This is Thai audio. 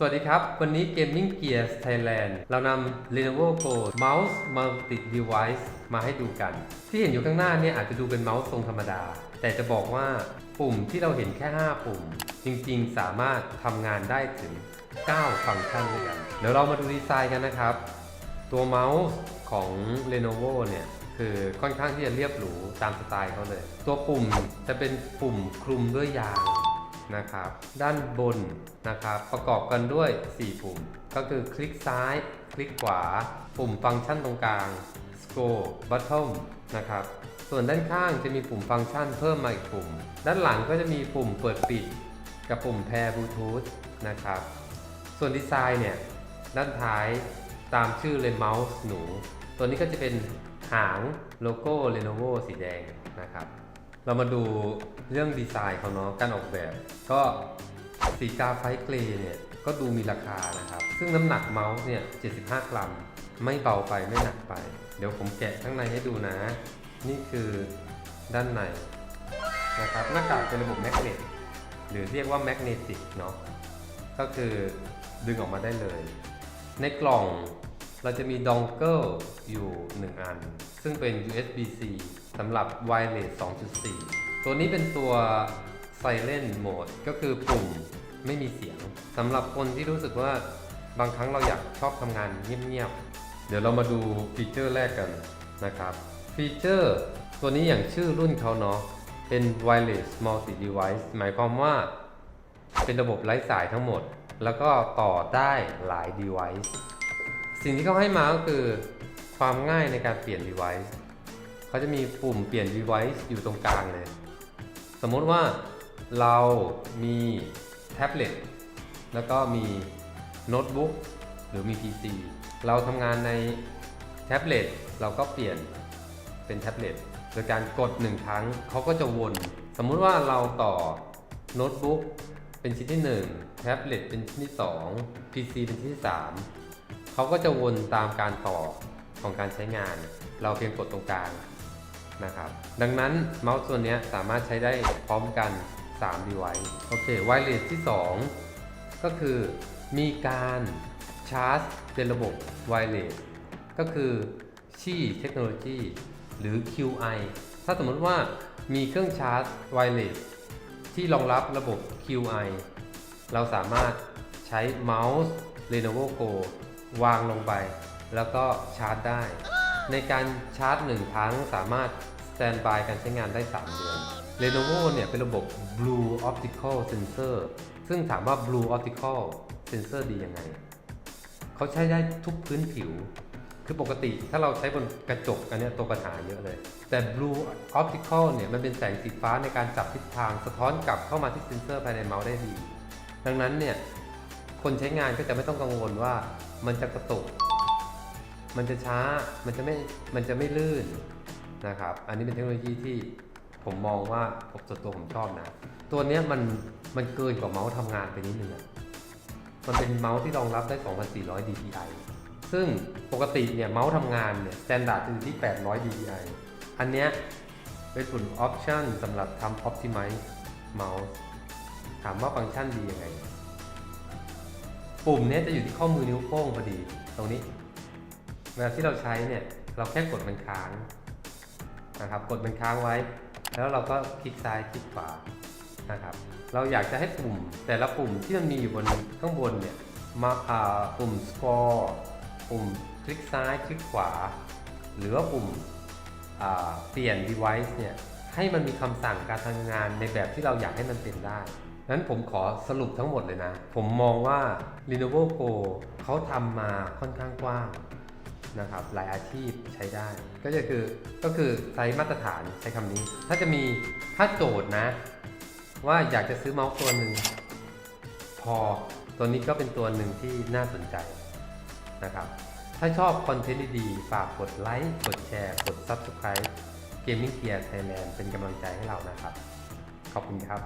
สวัสดีครับ วันนี้ Gaming Gears Thailand เรานำ Lenovo Go Mouse Multi Device มาให้ดูกัน ที่เห็นอยู่ข้างหน้าเนี่ยอาจจะดูเป็นเมาส์ทรงธรรมดา แต่จะบอกว่าปุ่มที่เราเห็นแค่ 5 ปุ่ม จริงๆ สามารถทำงานได้ถึง 9 ฟังก์ชันด้วยกัน เดี๋ยวเรามาดูดีไซน์กันนะครับ ตัวเมาส์ของ Lenovo เนี่ยคือค่อนข้างที่จะเรียบหรูตามสไตล์เขาเลย ตัวปุ่มจะเป็นปุ่มคลุมด้วยยาง นะครับ ด้านบนนะครับ ประกอบกันด้วย 4 ปุ่ม ก็คือคลิกซ้าย คลิกขวา ปุ่มฟังก์ชันตรงกลาง scroll bottom นะครับ ส่วนด้านข้างจะมีปุ่มฟังก์ชันเพิ่มมาอีกปุ่ม ด้านหลังก็จะมีปุ่มเปิดปิด กับปุ่มแพร์บลูทูธนะครับ ส่วนดีไซน์เนี่ย ด้านท้ายตามชื่อเลยเมาส์หนู ตัวนี้ก็จะเป็นหางโลโก้ Lenovo สีแดงนะครับ เรามาดูเรื่องดีไซน์เขาเนาะการออกแบบ ก็สีกาไฟเกรย์เนี่ยก็ดูมีราคานะครับ ซึ่งน้ำหนักเมาส์เนี่ย 75 กรัม ไม่เบาไปไม่หนักไป เดี๋ยวผมแกะข้างในให้ดูนะ นี่คือด้านในนะครับหน้ากากเป็นระบบแมกเนตหรือเรียกว่าแมกเนติกเนาะก็คือดึงออกมาได้เลย ในกล่อง เราจะมีดองเกิลอยู่ 1 อัน ซึ่งเป็น USB-C สำหรับ Wireless 2.4 ตัวนี้เป็นตัว Silent Mode ก็คือปุ่มไม่มีเสียงสำหรับคนที่รู้สึกว่าบางครั้งเราอยากชอบทำงานเงียบๆ เดี๋ยวเรามาดูฟีเจอร์แรกกันนะครับ ฟีเจอร์ตัวนี้อย่างชื่อรุ่นเขาเนาะ เป็น Wireless Multi Device หมายความว่าเป็นระบบไร้สายทั้งหมด แล้วก็ต่อได้หลาย device สิ่งที่เขาให้มาก็คือความง่ายในการเปลี่ยน device เขาจะมีปุ่มเปลี่ยน device อยู่ตรงกลางเลย สมมติว่าเรามีแท็บเล็ตแล้วก็มีโน้ตบุ๊กหรือมี PC เราทำงานในแท็บเล็ตเราก็เปลี่ยนเป็นแท็บเล็ตโดยการกดหนึ่งครั้งเขาก็จะวน สมมุติว่าเราต่อโน้ตบุ๊กเป็นชิ้นที่ 1 แท็บเล็ตเป็นชิ้นที่ 2 PC เป็นชิ้นที่ 3 เขาก็จะวนตามการต่อของการใช้งาน เราเพียงกดตรงกลางนะครับ ดังนั้นเมาส์ตัวนี้สามารถใช้ได้พร้อมกัน3 device โอเค wireless ที่ 2 ก็คือมีการชาร์จเป็นระบบ wireless ก็คือชี่เทคโนโลยีหรือ QI ถ้าสมมติว่ามีเครื่องชาร์จ wireless ที่รองรับระบบ QI เราสามารถใช้เมาส์ Lenovo Go วางลงไป แล้วก็ชาร์จได้ ในการชาร์จ 1 ครั้งสามารถ stand by การใช้งานได้ 3 เดือน Lenovo เนี่ยเป็นระบบ Blue Optical Sensor ซึ่งถามว่า Blue Optical Sensor ดียังไง เขาใช้ได้ทุกพื้นผิว คือปกติถ้าเราใช้บนกระจกอันเนี้ยตัวปัญหาเยอะเลย แต่ Blue Optical เนี่ยมันเป็นแสงสีฟ้าในการจับทิศทางสะท้อนกลับเข้ามาที่เซนเซอร์ภายในเมาส์ได้ดี ดังนั้นเนี่ยคนใช้งานก็จะไม่ต้องกังวลว่า มันจะกระตุก มันจะช้า มันจะไม่ มันจะไม่ลื่นนะครับ อันนี้เป็นเทคโนโลยีที่ผมมองว่าผมส่วนตัวผมชอบนะ ตัวเนี้ยมันมันเกินกว่าเมาส์ทำงานไปนิดนึงอะมันเป็นเมาส์ที่รองรับได้ 2400 dpi ซึ่งปกติเนี่ยเมาส์ทำงานเนี่ย s t ต n d า r d อยู่ที่ 800 dpi อันเนี้ยเป็นส่วนออปชันสำหรับทำ optimize เมาส์ถามว่าฟังก์ชันดียังไง ปุ่มเนี้ยจะอยู่ที่ข้อมือนิ้วโป้งพอดี ตรงนี้เวลาที่เราใช้เนี่ยเราแค่กดมันค้างนะครับ กดมันค้างไว้ แล้วเราก็คลิกซ้ายคลิกขวานะครับ เราอยากจะให้ปุ่มแต่ละปุ่มที่มันมีอยู่บนข้างบนเนี่ยมาอ่าปุ่ม score ปุ่มคลิกซ้ายคลิกขวา หรือว่าปุ่มอ่าเปลี่ยน device เนี่ยให้มันมีคำสั่งการทำงานในแบบที่เราอยากให้มันเป็นได้ นั้นผมขอสรุปทั้งหมดเลยนะ ผมมองว่า Lenovo Go เขาทำมาค่อนข้างกว้างนะครับหลายอาชีพใช้ได้ ก็จะคือก็คือไซส์มาตรฐานใช้คำนี้ ถ้าจะมีถ้าโจทย์นะ ว่าอยากจะซื้อเมาส์ตัวหนึ่งพอตัวนี้ก็เป็นตัวหนึ่งที่น่าสนใจนะครับถ้าชอบคอนเทนต์ดีๆฝากกดไลค์กดแชร์ กด Subscribe Gaming Gear Thailand เป็นกำลังใจให้เรานะครับ ขอบคุณครับ